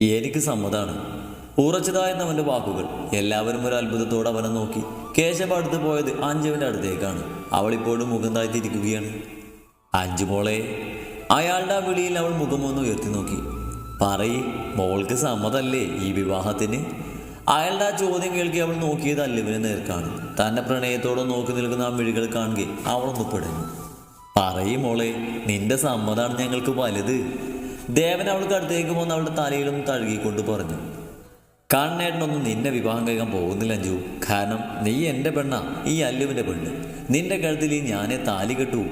എനിക്ക് സമ്മതാണ്. ഉറച്ചതായെന്ന് അവന്റെ വാക്കുകൾ. എല്ലാവരും ഒരു അത്ഭുതത്തോടെ അവനെ നോക്കി. കേശവ അടുത്ത് പോയത് അഞ്ജുവിന്റെ അടുത്തേക്കാണ്. അവൾ ഇപ്പോഴും മുഖം താഴ്ത്തിയിരിക്കുകയാണ്. അഞ്ചു മോളെ അയാളുടെ ആ വിളിയിൽ അവൾ മുഖമൊന്ന് ഉയർത്തി നോക്കി. പറയ് മോൾക്ക് സമ്മതല്ലേ ഈ വിവാഹത്തിന്? അയാളുടെ ആ ചോദ്യം കേൾക്കി അവൾ നോക്കിയത് അല്ലുവിനെ നേർക്കാണ്. തന്റെ പ്രണയത്തോടെ നോക്കി നിൽക്കുന്ന ആ മിഴികൾ കാണുകയും അവളൊന്ന് പെടുന്നു പറയും മോളെ നിന്റെ സമ്മതാണ് ഞങ്ങൾക്ക് വലുത്. ദേവൻ അവൾക്ക് അടുത്തേക്ക് പോകുന്ന അവളുടെ തലയിലും തഴുകിക്കൊണ്ട് പറഞ്ഞു കണ്ണേട്ടനൊന്നും നിന്നെ വിവാഹം കഴിക്കാൻ പോകുന്നില്ല അഞ്ജു. കാരണം നീ എന്റെ പെണ്ണ ഈ അല്ലുവിന്റെ പെണ്ണ്. നിന്റെ കഴുത്തിൽ ഈ ഞാനെ താലി കെട്ടു.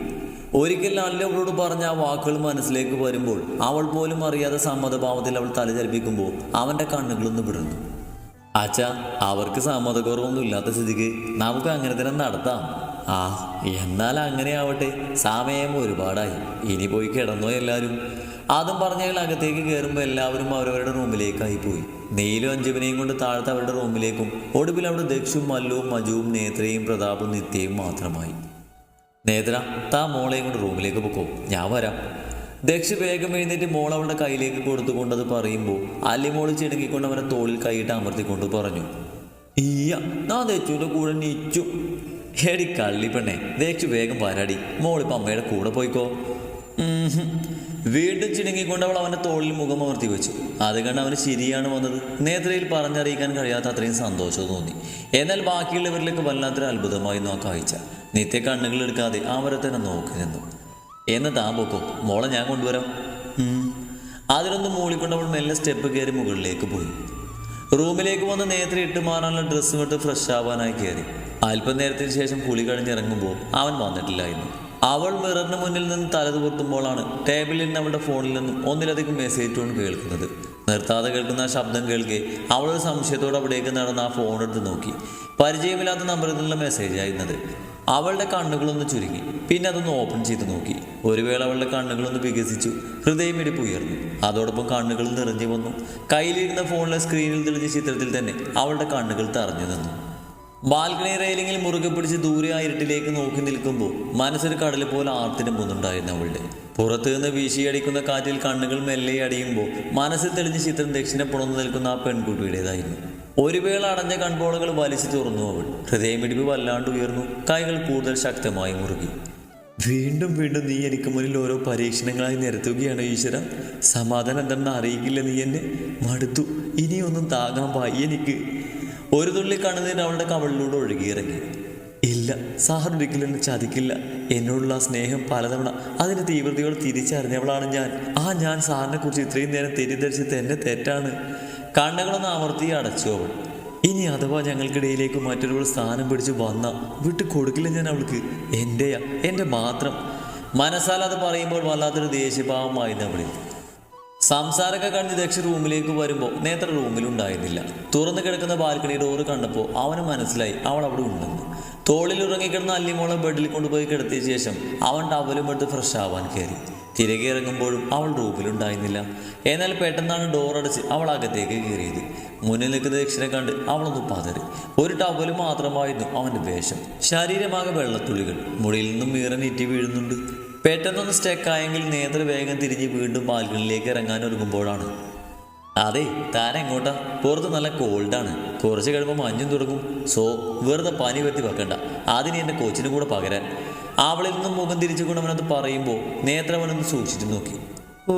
ഒരിക്കൽ അല്ലു അവളോട് പറഞ്ഞ ആ വാക്കുകൾ മനസ്സിലേക്ക് വരുമ്പോൾ അവൾ പോലും അറിയാതെ സമ്മതഭാവത്തിൽ അവൾ തല ചലിപ്പിക്കുമ്പോൾ അവന്റെ കണ്ണുകളൊന്ന് വിടുന്നു അച്ഛ അവർക്ക് സമ്മതക്കുറവൊന്നും ഇല്ലാത്ത സ്ഥിതിക്ക് നമുക്ക് അങ്ങനെ തന്നെ നടത്താം. ആ എന്നാൽ അങ്ങനെ ആവട്ടെ സമയം ഒരുപാടായി. ഇനി പോയി കിടന്നോ എല്ലാവരും അതും പറഞ്ഞാൽ അകത്തേക്ക് കയറുമ്പോൾ എല്ലാവരും അവരവരുടെ റൂമിലേക്കായി പോയി. നീലും അഞ്ജുവിനെയും കൊണ്ട് താഴത്തെ അവരുടെ റൂമിലേക്കും ഒടുവിൽ അവിടെ ദക്ഷും മല്ലുവും മജുവും നേത്രയും പ്രതാപും നിത്യയും മാത്രമായി. നേത്ര താ മോളെയും കൊണ്ട് റൂമിലേക്ക് പൊക്കോ. ഞാൻ വരാം. ദക്ഷ് വേഗം എഴുന്നേറ്റ് മോൾ അവളുടെ കയ്യിലേക്ക് കൊടുത്തുകൊണ്ടത് പറയുമ്പോൾ അല്ലിമോൾ ചെടുക്കിക്കൊണ്ട് അവനെ തോളിൽ കൈയിട്ട് അമർത്തിക്കൊണ്ട് പറഞ്ഞു ഈയ നാ ദച്ചുവിന്റെ കൂടെ നീച്ചു. എടി കള്ളി പെണ്ണേ ദക്ഷ് വേഗം വരാടി. മോളിപ്പോ അമ്മയുടെ കൂടെ പോയിക്കോ. വീണ്ടും ചിണുങ്ങിക്കൊണ്ട് അവൾ അവന്റെ തോളിൽ മുഖം അമർത്തി വെച്ചു. അത് കണ്ട് അവന് ശരിയാണ് വന്നത്. നേത്രയിൽ പറഞ്ഞറിയിക്കാൻ കഴിയാത്ത അത്രയും സന്തോഷം തോന്നി. എന്നാൽ ബാക്കിയുള്ളവരിലേക്ക് വല്ലാത്തൊരു അത്ഭുതമായി ആ കാഴ്ച. നിത്യ കണ്ണുകൾ എടുക്കാതെ അവരെ തന്നെ നോക്കി നിന്നു. എന്ന് താൻ പൊക്കോ? മോളെ ഞാൻ കൊണ്ടുവരാം. അതിലൊന്ന് മൂളിക്കൊണ്ട് അവൾ മെല്ലെ സ്റ്റെപ്പ് കയറി മുകളിലേക്ക് പോയി. റൂമിലേക്ക് വന്ന് നേത്ര ഇട്ട് മാറാനുള്ള ഡ്രസ്സും ഇട്ട് ഫ്രഷ് ആവാനായി കയറി. അല്പനേരത്തിന് ശേഷം കുളി കഴിഞ്ഞിറങ്ങുമ്പോൾ അവൻ വന്നിട്ടില്ലായിരുന്നു. അവൾ മിററിന് മുന്നിൽ നിന്ന് തല തുവർത്തുമ്പോഴാണ് ടേബിളിൽ നിന്ന് അവളുടെ ഫോണിൽ നിന്നും ഒന്നിലധികം മെസ്സേജ് ടോൺ കേൾക്കുന്നത്. നിർത്താതെ കേൾക്കുന്ന ശബ്ദം കേൾക്കെ അവളൊരു സംശയത്തോടെ അവിടേക്ക് നടന്ന് ആ ഫോൺ എടുത്ത് നോക്കി. പരിചയമില്ലാത്ത നമ്പറിൽ നിന്നുള്ള മെസ്സേജ് ആയിരുന്നത് അവളുടെ കണ്ണുകളൊന്ന് ചുരുങ്ങി. പിന്നെ അതൊന്ന് ഓപ്പൺ ചെയ്ത് നോക്കി. ഒരു വേള അവളുടെ കണ്ണുകളൊന്ന് വികസിച്ചു. ഹൃദയമിടിപ്പ് ഉയർന്നു. അതോടൊപ്പം കണ്ണുകൾ നിറഞ്ഞു വന്നു. കയ്യിലിരുന്ന ഫോണിലെ സ്ക്രീനിൽ തെളിഞ്ഞ ചിത്രത്തിൽ തന്നെ അവളുടെ കണ്ണുകൾ തറഞ്ഞു നിന്നു. ബാൽക്കണി റെയിലിങ്ങിൽ മുറുകെ പിടിച്ച് ദൂരെ ആ ഇരുട്ടിലേക്ക് നോക്കി നിൽക്കുമ്പോൾ മനസ്സൊരു കടൽ പോലെ ആർത്തിനുമ്പുന്നുണ്ടായിരുന്നു അവളുടെ. പുറത്തു നിന്ന് വീശിയടിക്കുന്ന കാറ്റിൽ കണ്ണുകൾ മെല്ലെ അടിയുമ്പോൾ മനസ്സിൽ തെളിഞ്ഞ ചിത്രം ദക്ഷിണ നിൽക്കുന്ന ആ പെൺകുട്ടിയുടേതായിരുന്നു. ഒരു വേള അടഞ്ഞ കൺപോളകൾ വലിച്ചു തുറന്നു അവൾ. ഹൃദയമിടിപ്പ് വല്ലാണ്ട് ഉയർന്നു. കൈകൾ കൂടുതൽ ശക്തമായി മുറുകി. വീണ്ടും വീണ്ടും നീ എനിക്ക് മുന്നിൽ ഓരോ പരീക്ഷണങ്ങളായി നിരത്തുകയാണ് ഈശ്വര. സമാധാനം എന്തെന്ന് അറിയിക്കില്ല നീ എന്നെ. മടുത്തു. ഇനിയൊന്നും താങ്ങാൻ പായി എനിക്ക്. ഒരു തുള്ളി കണ്ണുനീർ അവളുടെ കവളിലൂടെ ഒഴുകിയിറങ്ങി. ഇല്ല സാർ ഒരിക്കലും എന്നെ ചതിക്കില്ല. എന്നോടുള്ള സ്നേഹം പലതവണ അതിന്റെ തീവ്രതയോട് തിരിച്ചറിഞ്ഞവളാണ് ഞാൻ. ആ ഞാൻ സാറിനെ കുറിച്ച് ഇത്രയും നേരം തെറ്റിദ്ധരിച്ചത് എന്റെ തെറ്റാണ്. കണ്ണുകളൊന്ന് അമർത്തി അടച്ചു അവൾ. ഇനി അഥവാ ഞങ്ങൾക്കിടയിലേക്ക് മറ്റൊരു സ്ഥാനം പിടിച്ച് വന്ന വിട്ടു കൊടുക്കില്ല ഞാൻ അവൾക്ക്. എന്റെയാ എന്റെ മാത്രം. മനസ്സാലത് പറയുമ്പോൾ വല്ലാത്തൊരു ദേഷ്യഭാവമായിരുന്നു അവളിൽ. സംസാരമൊക്കെ കഴിഞ്ഞ് ദക്ഷ റൂമിലേക്ക് വരുമ്പോൾ നേത്ര റൂമിലുണ്ടായിരുന്നില്ല. തുറന്നു കിടക്കുന്ന ബാൽക്കണി ഡോറ് കണ്ടപ്പോൾ അവന് മനസ്സിലായി അവൾ അവിടെ ഉണ്ടെന്ന്. തോളിൽ ഉറങ്ങിക്കിടന്ന അല്ലിമോളെ ബെഡിൽ കൊണ്ടുപോയി കിടത്തിയ ശേഷം അവൻ ടവലും എടുത്ത് ഫ്രഷ് ആവാൻ കയറി. തിരികെ ഇറങ്ങുമ്പോഴും അവൾ റൂമിലുണ്ടായിരുന്നില്ല. എന്നാൽ പെട്ടെന്നാണ് ഡോർ അടച്ച് അവൾ അകത്തേക്ക് കയറിയത്. മുന്നിൽ നിൽക്കുന്ന ദക്ഷിണെ കണ്ട് അവളൊന്ന് പതറി. ഒരു ടവൽ മാത്രമായിരുന്നു അവന്റെ വേഷം. ശരീരമാകെ വെള്ളത്തുള്ളികൾ. മുടിയിൽ നിന്നും മീറനീറ്റി വീഴുന്നുണ്ട്. പെട്ടെന്നൊന്ന് സ്റ്റെക്കായെങ്കിൽ നേത്ര വേഗം തിരിഞ്ഞ് വീണ്ടും ബാൽക്കണിയിലേക്ക് ഇറങ്ങാൻ ഒരുങ്ങുമ്പോഴാണ്. അതെ താരം എങ്ങോട്ടാ? പുറത്ത് നല്ല കോൾഡാണ് കുറച്ച് കഴിയുമ്പോൾ മഞ്ഞും തുടങ്ങും. സോ വെറുതെ പനി വരുത്തി വെക്കണ്ട. അതിന് എന്റെ കോച്ചിനും കൂടെ പകരാൻ. അവളിൽ നിന്നും മുഖം തിരിച്ചു കൊണ്ടവനത് പറയുമ്പോൾ നേത്രവനൊന്ന് സൂക്ഷിച്ചു നോക്കി. ഓ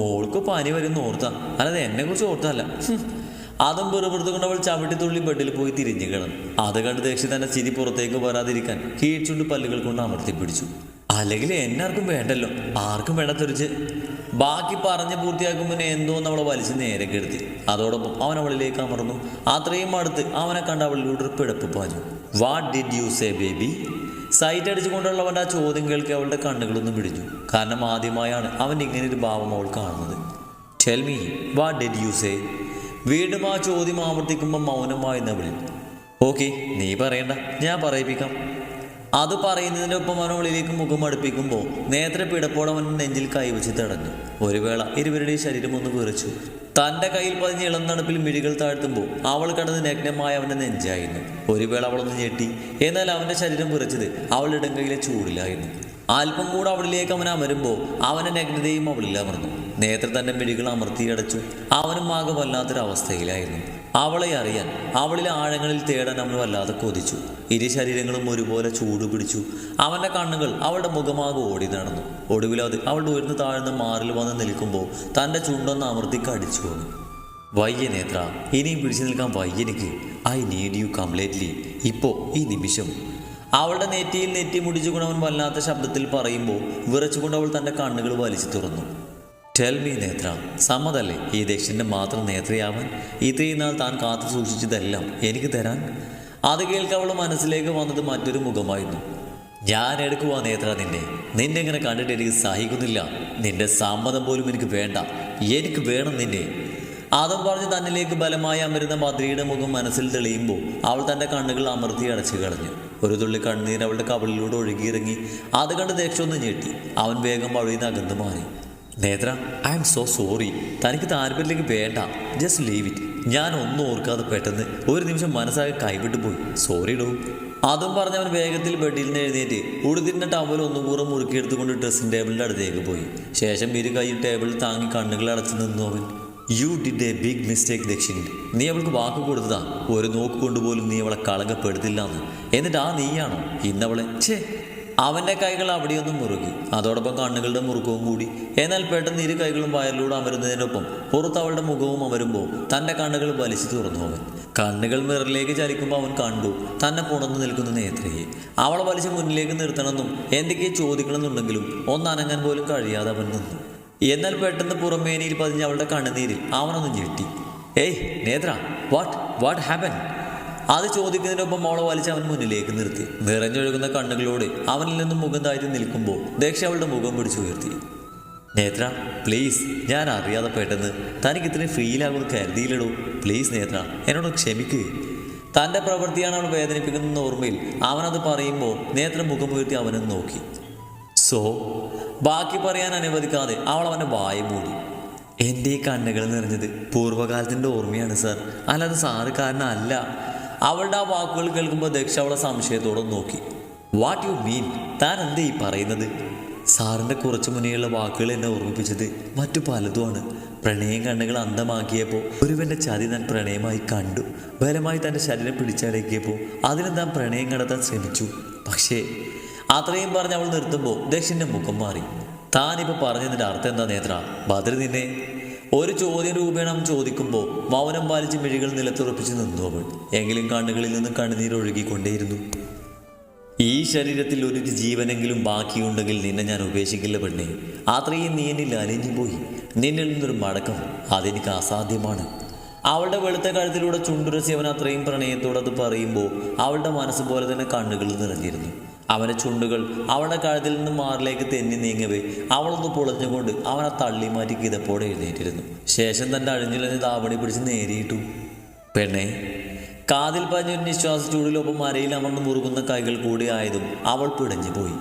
മോൾക്ക് പനി വരുന്ന ഓർത്താ. അല്ലാതെ എന്നെ കുറിച്ച് ഓർത്തല്ല. അതും വെറുപെടുത്തുകൊണ്ട് അവൾ ചവിട്ടിത്തുള്ളി ബെഡിൽ പോയി തിരിഞ്ഞു കിടന്നു. അത് കണ്ട് ദേക്ഷി തന്നെ ചിരി പുറത്തേക്ക് വരാതിരിക്കാൻ കീഴ്ച്ചുണ്ട് പല്ലുകൾ കൊണ്ട് അമർത്തി പിടിച്ചു. അല്ലെങ്കിൽ എന്നാർക്കും വേണ്ടല്ലോ. ആർക്കും വേണ്ടാത്തൊരിച്ച് ബാക്കി പറഞ്ഞ് പൂർത്തിയാക്കുമ്പോൾ എന്തോ നമ്മളെ വലിച്ച് നേരെ കെടുത്തി അതോടൊപ്പം അവൻ അവളിലേക്ക് അമർന്നു. അത്രയും അടുത്ത് അവനെ കണ്ട അവളിലൂടെ ഒരു പിടപ്പ് പാഞ്ഞു. What did you say baby sight അടിച്ചുകൊണ്ടുള്ളവന്റെ ആ ചോദ്യം കേൾക്കി അവളുടെ കണ്ണുകളൊന്നും പിടിഞ്ഞു കാരണം ആദ്യമായാണ് അവൻ ഇങ്ങനെ ഒരു ഭാവം അവൾ കാണുന്നത്. Tell me what did you say വീണ്ടും ആ ചോദ്യം ആവർത്തിക്കുമ്പോൾ മൗനമായി നവിളിൽ ഓക്കെ നീ പറയണ്ട. ഞാൻ പറയിപ്പിക്കാം. അത് പറയുന്നതിന്റെ ഒപ്പം അവൻ ഉള്ളിലേക്ക് മുഖം അടുപ്പിക്കുമ്പോൾ നേത്ര പിടപ്പോടെ അവൻ നെഞ്ചിൽ കൈവച്ച് തടഞ്ഞു. ഒരു വേള ഇരുവരുടെയും ശരീരം ഒന്ന് വിറച്ചു. തന്റെ കയ്യിൽ പതിഞ്ഞ ഇളം തണുപ്പിൽ മിഴികൾ താഴ്ത്തുമ്പോൾ അവൾ കടന്ന് നഗ്നമായ അവന്റെ നെഞ്ചായിരുന്നു. ഒരു വേള അവളൊന്ന് ഞെട്ടി. എന്നാൽ അവന്റെ ശരീരം വിറച്ചത് അവളുടെ ഇടങ്കയിലെ കൈയിലെ ചൂടിലായിരുന്നു. അല്പം കൂടെ അവളിലേക്ക് അവൻ അമരുമ്പോൾ അവന്റെ നഗ്നതയും അവളിൽ അമർന്നു. നേത്ര തന്റെ മിഴികൾ അമർത്തിയടച്ചു. അവനും ആകെ വല്ലാത്തൊരവസ്ഥയിലായിരുന്നു. അവളെ അറിയാൻ അവളിലെ ആഴങ്ങളിൽ തേടാൻ അവൻ വല്ലാതെ കൊതിച്ചു. ഇരു ശരീരങ്ങളും ഒരുപോലെ ചൂട് പിടിച്ചു. അവന്റെ കണ്ണുകൾ അവളുടെ മുഖമാകെ ഓടി നടന്നു. ഒടുവിൽ അവളുടെ ഉയർന്നു താഴ്ന്ന് മാറിൽ വന്ന് നിൽക്കുമ്പോൾ തന്റെ ചുണ്ടൊന്ന് അമർത്തി കടിച്ചു പോന്നു. വയ്യ നേത്ര ഇനിയും പിടിച്ചു നിൽക്കാൻ വയ്യനിക്ക് ഐ നീഡ് യു കംപ്ലീറ്റ്ലി. ഇപ്പോൾ ഈ നിമിഷം. അവളുടെ നെറ്റിയിൽ നെറ്റി മുടിച്ചുകൊണ്ട് അവൻ വല്ലാത്ത ശബ്ദത്തിൽ പറയുമ്പോൾ വിറച്ചുകൊണ്ട് അവൾ തന്റെ കണ്ണുകൾ വലിച്ചു തുറന്നു. ടെൽ മീ നേത്ര സമ്മതല്ലേ ഈ ദക്ഷിന്റെ മാത്രം നേത്രയാവാൻ? ഇത്രയും നാൾ താൻ കാത്തു സൂക്ഷിച്ചതെല്ലാം എനിക്ക് തരാൻ? അത് കേൾക്കവൾ മനസ്സിലേക്ക് വന്നത് മറ്റൊരു മുഖമായിരുന്നു. ഞാൻ എടുക്കുവാ നേത്ര നിന്നെ. നിന്നെ ഇങ്ങനെ കണ്ടിട്ട് എനിക്ക് സഹിക്കുന്നില്ല. നിന്റെ സമ്മതം പോലും എനിക്ക് വേണ്ട. എനിക്ക് വേണം നിന്നെ. അതും പറഞ്ഞ് തന്നിലേക്ക് ബലമായി അമരുന്ന ബദ്രിയുടെ മുഖം മനസ്സിൽ തെളിയുമ്പോൾ അവൾ തന്റെ കണ്ണുകൾ അമർത്തി അടച്ചു കളഞ്ഞു. ഒരു തുള്ളി കണ്ണീർ അവളുടെ കവളിലൂടെ ഒഴുകിയിറങ്ങി. അത് കണ്ട് ദേക്ഷമൊന്ന് ഞെട്ടി. അവൻ വേഗം വഴിയിൽ നിന്ന് അകന്നു മാറി. നേത്ര ഐ എം സോ സോറി തനിക്ക് താല്പര്യത്തിലേക്ക് വേണ്ട. ജസ്റ്റ് ലീവ് ഇറ്റ് ഞാൻ ഒന്നും ഓർക്കാതെ പെട്ടെന്ന് ഒരു നിമിഷം മനസ്സാകെ കൈവിട്ടു പോയി. സോറി ഡോ. അതും പറഞ്ഞവൻ വേഗത്തിൽ ബെഡിൽ നിന്ന് എഴുന്നേറ്റ് ഉടുതിന്റെ ടവൽ ഒന്നുകൂടെ മുറുക്കിയെടുത്തുകൊണ്ട് ഡ്രസ്സിംഗ് ടേബിളിന്റെ അടുത്തേക്ക് പോയി. ശേഷം ഇരു കൈ ടേബിളിൽ താങ്ങി കണ്ണുകൾ അടച്ചു നിന്നു അവൻ. You did a big mistake Dakshini. നീ അവൾക്ക് വാക്ക് കൊടുത്തതാ. ഒരു നോക്ക് കൊണ്ടുപോലും നീ അവളെ കളങ്കപ്പെടുത്തില്ല എന്ന്. എന്നിട്ട് ആ നീയാണോ? ഇന്നവളെ. ഛേ അവന്റെ കൈകൾ അവിടെയൊന്നും മുറുകി. അതോടൊപ്പം കണ്ണുകളുടെ മുറുക്കവും കൂടി. എന്നാൽ പെട്ടെന്ന് ഇരു കൈകളും വയറിലൂടെ അമരുന്നതിനൊപ്പം പുറത്ത് അവളുടെ മുഖവും അമരുമ്പോൾ തന്റെ കണ്ണുകൾ വലിച്ചു തുറന്നു അവൻ. കണ്ണുകൾ മിററിലേക്ക് ചലിക്കുമ്പോൾ അവൻ കണ്ടു തന്നെ പുണർന്നു നിൽക്കുന്ന നേത്രയെ. അവളെ വലിച്ച് മുന്നിലേക്ക് നിർത്തണമെന്നും എന്തൊക്കെയോ ചോദിക്കണമെന്നുണ്ടെങ്കിലും ഒന്നനങ്ങാൻ പോലും കഴിയാതെ അവൻ നിന്നു. എന്നാൽ പെട്ടെന്ന് പുറമേനിയിൽ പതിഞ്ഞ അവളുടെ കണ്ണുനീരിൽ അവനൊന്ന് ഞെട്ടി. ഏയ് നേത്ര വാട്ട് വാട്ട് ഹാപ്പൻ അത് ചോദിക്കുന്നതിനൊപ്പം മോളെ വലിച്ച് അവൻ മുന്നിലേക്ക് നിർത്തി. നിറഞ്ഞൊഴുകുന്ന കണ്ണുകളോട് അവനിൽ നിന്നും മുഖം താഴ്ത്തി നിൽക്കുമ്പോൾ ദേക്ഷ അവളുടെ മുഖം പിടിച്ചുയർത്തി നേത്ര പ്ലീസ് ഞാൻ അറിയാതെ പെട്ടെന്ന് തനിക്ക് ഇത്രയും ഫീലാകുമെന്ന് കരുതിയില്ലടോ. പ്ലീസ് നേത്ര എന്നോട് ക്ഷമിക്കുക തന്റെ പ്രവൃത്തിയാണ് അവൾ വേദനിപ്പിക്കുന്ന ഓർമ്മയിൽ അവനത് പറയുമ്പോൾ നേത്ര മുഖമുയർത്തി അവനെ നോക്കി. സോ ബാക്കി പറയാൻ അനുവദിക്കാതെ അവൾ അവന്റെ വായ മൂടി. എന്റെ ഈ കണ്ണുകൾ നിറഞ്ഞത് പൂർവകാലത്തിന്റെ ഓർമ്മയാണ് സാർ അല്ലാതെ സാറ് കാരണമല്ല. അവളുടെ ആ വാക്കുകൾ കേൾക്കുമ്പോൾ ദക്ഷ അവളെ സംശയത്തോടെ നോക്കി. വാട്ട് യു മീൻ താൻ എന്താ ഈ പറയുന്നത്? സാറിന്റെ കുറച്ച് മുന്നേയുള്ള വാക്കുകൾ എന്നെ ഓർമ്മിപ്പിച്ചത് മറ്റു പലതുമാണ്. പ്രണയം കണ്ണുകൾ അന്ധമാക്കിയപ്പോൾ ഒരുവന്റെ ചതി ഞാൻ പ്രണയമായി കണ്ടു. ബലമായി തന്റെ ശരീരം പിടിച്ചടക്കിയപ്പോൾ അതിനെ താൻ പ്രണയം കണ്ടെത്താൻ ശ്രമിച്ചു. പക്ഷേ അത്രയും പറഞ്ഞ് അവൾ നിർത്തുമ്പോൾ ദക്ഷിന്റെ മുഖം മാറി. താനിപ്പോൾ പറഞ്ഞതിന്റെ അർത്ഥം എന്താ നേത്ര? ബദർ നിന്നെ ഒരു ചോദ്യം രൂപേണം ചോദിക്കുമ്പോൾ മൗനം പാലിച്ച് മിഴികൾ നിലത്തുറപ്പിച്ച് നിന്നു അവൾ. എങ്കിലും കണ്ണുകളിൽ നിന്ന് കണ്ണുനീർ ഒഴുകിക്കൊണ്ടേയിരുന്നു. ഈ ശരീരത്തിൽ ഒരു ജീവനെങ്കിലും ബാക്കിയുണ്ടെങ്കിൽ നിന്നെ ഞാൻ ഉപേക്ഷിക്കില്ല പെണ്ണെ. അത്രയും നീ എന്നിൽ അലിഞ്ഞു പോയി. നിന്നിൽ നിന്നൊരു മടക്കം അതെനിക്ക് അസാധ്യമാണ്. അവളുടെ വെളുത്ത കഴുത്തിലൂടെ ചുണ്ടുരസി അവൻ അത്രയും പ്രണയത്തോടെ പറയുമ്പോൾ അവളുടെ മനസ്സ് പോലെ തന്നെ കണ്ണുകൾ നിറഞ്ഞിരുന്നു. അവന്റെ ചുണ്ടുകൾ അവളുടെ കഴുതിൽ നിന്ന് മാറിലേക്ക് തെന്നി നീങ്ങവേ അവളൊന്ന് പൊളഞ്ഞുകൊണ്ട് അവനെ തള്ളി മാറ്റി കിതപ്പോടെ എഴുന്നേറ്റിരുന്നു. ശേഷം തന്റെ അഴിഞ്ഞുലഞ്ഞ് താവണി പിടിച്ച് നേരിയിട്ടു. പെണ്ണെ കാതിൽ പഞ്ഞൊരു നിശ്വാസ ചൂടിലൊപ്പം അരയിൽ അമർന്ന് മുറുകുന്ന കൈകൾ കൂടി ആയതും അവൾ പിടഞ്ഞു പോയി.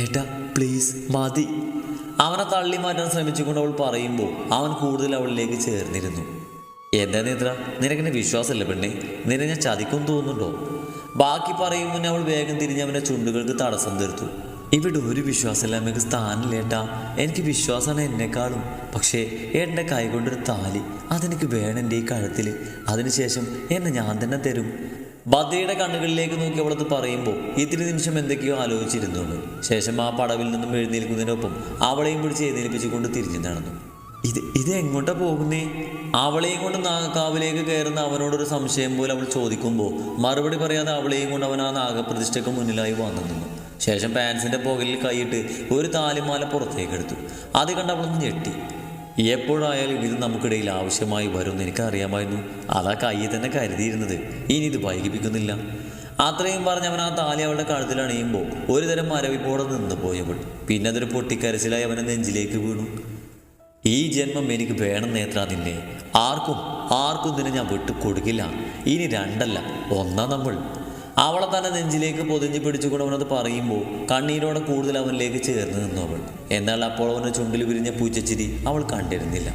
ഏട്ടാ പ്ലീസ് മതി. അവനെ തള്ളി മാറ്റാൻ ശ്രമിച്ചുകൊണ്ട് അവൾ പറയുമ്പോൾ അവൻ കൂടുതൽ അവളിലേക്ക് ചേർന്നിരുന്നു. എന്താ നേത്ര നിനക്കെന്നെ വിശ്വാസമല്ല പെണ്ണെ. നിന്നെ ഞാൻ ചതിക്കും തോന്നുന്നുണ്ടോ? ബാക്കി പറയും മുന്നേ അവൾ വേഗം തിരിഞ്ഞ് അവന്റെ ചുണ്ടുകൾക്ക് തടസ്സം തീർത്തു. ഇവിടെ ഒരു വിശ്വാസമില്ലായ്മക്ക് സ്ഥാനമില്ലേട്ടാ എനിക്ക് വിശ്വാസമാണ് എന്നെക്കാളും. പക്ഷേ എന്റെ കൈ കൊണ്ടൊരു താലി അതെനിക്ക് വേണം എന്റെ ഈ കഴുത്തിൽ. അതിനുശേഷം എന്നെ ഞാൻ തന്നെ തരും. ബദ്രയുടെ കണ്ണുകളിലേക്ക് നോക്കി അവളത് പറയുമ്പോൾ ഇത്തിരി നിമിഷം എന്തൊക്കെയോ ആലോചിച്ചിരുന്നു ശേഷം ആ പടവിൽ നിന്നും എഴുന്നേൽക്കുന്നതിനൊപ്പം അവളെയും പിടിച്ച് എഴുന്നേൽപ്പിച്ചുകൊണ്ട് തിരിഞ്ഞു നടന്നു. ഇത് ഇത് എങ്ങോട്ടാ പോകുന്നേ? അവളെയും കൊണ്ട് നാഗക്കാവിലേക്ക് കയറുന്ന അവനോടൊരു സംശയം പോലെ അവൾ ചോദിക്കുമ്പോൾ മറുപടി പറയാതെ അവളെയും കൊണ്ട് അവൻ ആ നാഗപ്രതിഷ്ഠയ്ക്ക് മുന്നിലായി വന്നു നിന്നു. ശേഷം പാൻസിന്റെ പുകലിൽ കൈയിട്ട് ഒരു താലിമാല പുറത്തേക്ക് എടുത്തു അത് കണ്ട് അവളൊന്ന് ഞെട്ടി. എപ്പോഴായാലും ഇത് നമുക്കിടയിൽ ആവശ്യമായി വരും വരുമെന്ന് എനിക്കറിയാമായിരുന്നു. അതാ കയ്യിൽ തന്നെ കരുതിയിരുന്നത്. ഇനി ഇത് വൈകിപ്പിക്കുന്നില്ല. അത്രയും പറഞ്ഞ് അവൻ ആ താലി അവളുടെ കഴുത്തിൽ അണിയുമ്പോൾ ഒരുതരം മരവിപ്പോടെ നിന്ന് പോയവൾ പിന്നെ അതൊരു പൊട്ടിക്കരച്ചിലായി അവനെ നെഞ്ചിലേക്ക് വീണു. ഈ ജന്മം എനിക്ക് വേണം നേത്രാ നിന്നെ. ആർക്കും ആർക്കും നിന്നെ ഞാൻ വിട്ടു കൊടുക്കില്ല ഇനി രണ്ടല്ല ഒന്നാ നമ്മൾ. അവളെ തന്നെ നെഞ്ചിലേക്ക് പൊതിഞ്ഞു പിടിച്ചുകൊണ്ട് അവനത് പറയുമ്പോൾ കണ്ണീരോടെ കൂടുതൽ അവനിലേക്ക് ചേർന്ന് നിന്നു അവൾ. എന്നാൽ അപ്പോൾ അവന്റെ ചുണ്ടിൽ വിരിഞ്ഞ പൂച്ചച്ചിരി അവൾ കണ്ടിരുന്നില്ല.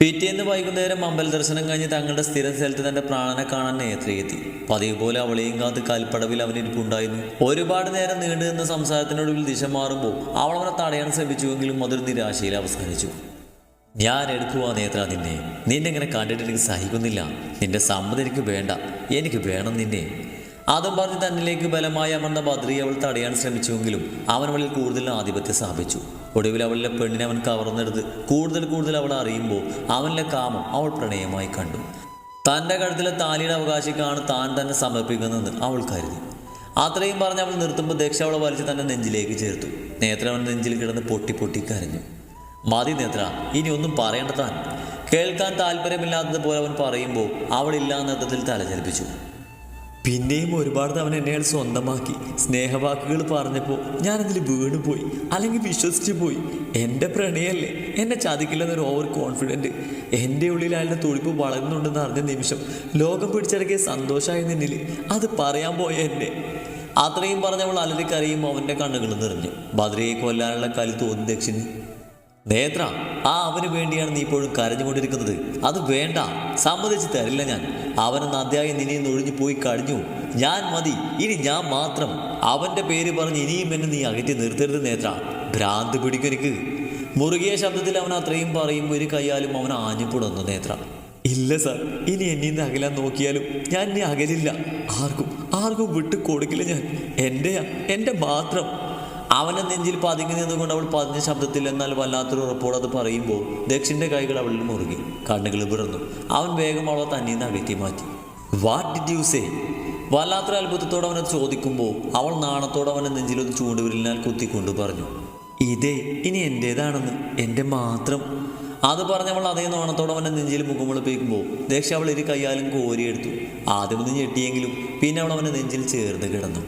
പിറ്റേന്ന് വൈകുന്നേരം അമ്പല ദർശനം കഴിഞ്ഞ് തങ്ങളുടെ സ്ഥിര സ്ഥലത്ത് തന്റെ പ്രാണനെ കാണാൻ നേത്രയെത്തി. പതിവ് പോലെ അവളെയും കാത്ത് കൽപ്പടവിൽ അവനിരിപ്പുണ്ടായിരുന്നു ഒരുപാട് നേരം നീണ്ടു നിന്ന സംസാരത്തിനൊടുവിൽ ദിശ മാറുമ്പോൾ അവൾ അവനെ തടയാൻ ശ്രമിച്ചുവെങ്കിലും അതൊരു നിരാശയിൽ അവസാനിച്ചു. ഞാൻ എടുക്കുവാ നേത്ര നിന്നെ. നിന്നെ ഇങ്ങനെ കണ്ടിട്ട് എനിക്ക് സഹിക്കുന്നില്ല. നിന്റെ സമ്മതം എനിക്ക് വേണ്ട. എനിക്ക് വേണം നിന്നെ. അതും പറഞ്ഞ് തന്നിലേക്ക് ബലമായി അമർന്ന ബദ്രി അവൾ തടയാൻ ശ്രമിച്ചുവെങ്കിലും അവൻ അവളിൽ കൂടുതൽ ആധിപത്യം സ്ഥാപിച്ചു. ഒടുവിൽ അവളിലെ പെണ്ണിനെ അവൻ കവർന്നെടുത്ത് കൂടുതൽ കൂടുതൽ അവൾ അറിയുമ്പോൾ അവനിലെ കാമം അവൾ പ്രണയമായി കണ്ടു. തന്റെ കഴുത്തിലെ താലിയുടെ അവകാശിക്കാണ് താൻ തന്നെ സമർപ്പിക്കുന്നതെന്ന് അവൾ കരുതി. അത്രയും പറഞ്ഞ് അവൾ നിർത്തുമ്പോൾ ദക്ഷ അവളെ വലിച്ച് തന്റെ നെഞ്ചിലേക്ക് ചേർത്തു. നേത്ര അവൻ നെഞ്ചിൽ കിടന്ന് പൊട്ടി പൊട്ടി കരഞ്ഞു. മതി നേത്ര ഇനി ഒന്നും പറയേണ്ട താൻ. കേൾക്കാൻ താല്പര്യമില്ലാത്തതുപോലെ അവൻ പറയുമ്പോൾ അവളില്ലാ നൃത്തത്തിൽ തലചലിപ്പിച്ചു പിന്നെയും ഒരുപാട് തവണ എന്നെ അയാൾ സ്വന്തമാക്കി. സ്നേഹവാക്കുകൾ പറഞ്ഞപ്പോൾ ഞാനതിൽ വീണുപോയി അല്ലെങ്കിൽ വിശ്വസിച്ച് പോയി. എന്റെ പ്രണയല്ലേ? എന്നെ ചതിക്കില്ലെന്നൊരു ഓവർ കോൺഫിഡന്റ് എന്റെ ഉള്ളിൽ അയാളുടെ തുളിപ്പ് വളരുന്നുണ്ടെന്ന് അറിഞ്ഞ നിമിഷം ലോകം പിടിച്ചിറക്കിയ സന്തോഷമായി നിന്നിൽ അത് പറയാൻ പോയ എന്നെ. അത്രയും പറഞ്ഞവൾ അലറിക്കറിയുമ്പോൾ അവന്റെ കണ്ണുകൾ നിറഞ്ഞു. ബദ്രയെ കൊല്ലാനുള്ള കലി തോന്നി ദക്ഷിന് നേത്ര ആ അവന് വേണ്ടിയാണ് നീ ഇപ്പോഴും കരഞ്ഞുകൊണ്ടിരിക്കുന്നത്. അത് വേണ്ട സമ്മതിച്ച് തരില്ല ഞാൻ. അവനെന്ന് അധ്യായം നിന്നെ ഒഴിഞ്ഞു പോയി കഴിഞ്ഞു. ഞാൻ മതി ഇനി ഞാൻ മാത്രം. അവന്റെ പേര് പറഞ്ഞ് ഇനിയും എന്നെ നീ അകറ്റി നിർത്തരുത് നേത്ര. ഭ്രാന്ത് പിടിക്കും എനിക്ക്. മുറുകിയ ശബ്ദത്തിൽ അവൻ അത്രയും പറയുമ്പോൾ ഒരു കയ്യാലും അവൻ ആഞ്ഞുപുടന്നു നേത്ര. ഇല്ല സാർ ഇനി എന്നിൽ നിന്ന് അകലാൻ നോക്കിയാലും ഞാൻ ഇനി അകലില്ല. ആർക്കും ആർക്കും വിട്ടു കൊടുക്കില്ല ഞാൻ. എന്റെയാ എന്റെ മാത്രം. അവന്റെ നെഞ്ചിൽ പതുങ്ങി നിന്നുകൊണ്ട് അവൾ പതിഞ്ഞ ശബ്ദത്തിൽ എന്നാൽ വല്ലാത്തൊരു ഉറപ്പോടെ അത് പറയുമ്പോൾ ദക്ഷിന്റെ കൈകൾ അവളിൽ മുറുകി കണ്ണുകൾ വിറന്നു. അവൻ വേഗം അവളെ തന്നെ നിന്ന് അകറ്റി മാറ്റി. വാട്ട് ഡിഡ് യു സേ വല്ലാത്തൊരു അത്ഭുതത്തോടെ അവനത് ചോദിക്കുമ്പോൾ അവൾ നാണത്തോടെ അവനെ നെഞ്ചിലൊന്ന് ചൂണ്ടുവിരലിനാൽ കുത്തിക്കൊണ്ട് പറഞ്ഞു ഇതേ ഇനി എന്റേതാണെന്ന് എന്റെ മാത്രം. അത് പറഞ്ഞവൾ അതേ നോണത്തോടെ അവന്റെ നെഞ്ചിൽ മുഖമുളിപ്പിക്കുമ്പോൾ ദക്ഷ അവൾ ഇരു കൈയാലും കോരിയെടുത്തു. ആദ്യം ഒന്ന് ഞെട്ടിയെങ്കിലും പിന്നെ അവൾ അവന്റെ നെഞ്ചിൽ ചേർന്ന് കിടന്നു.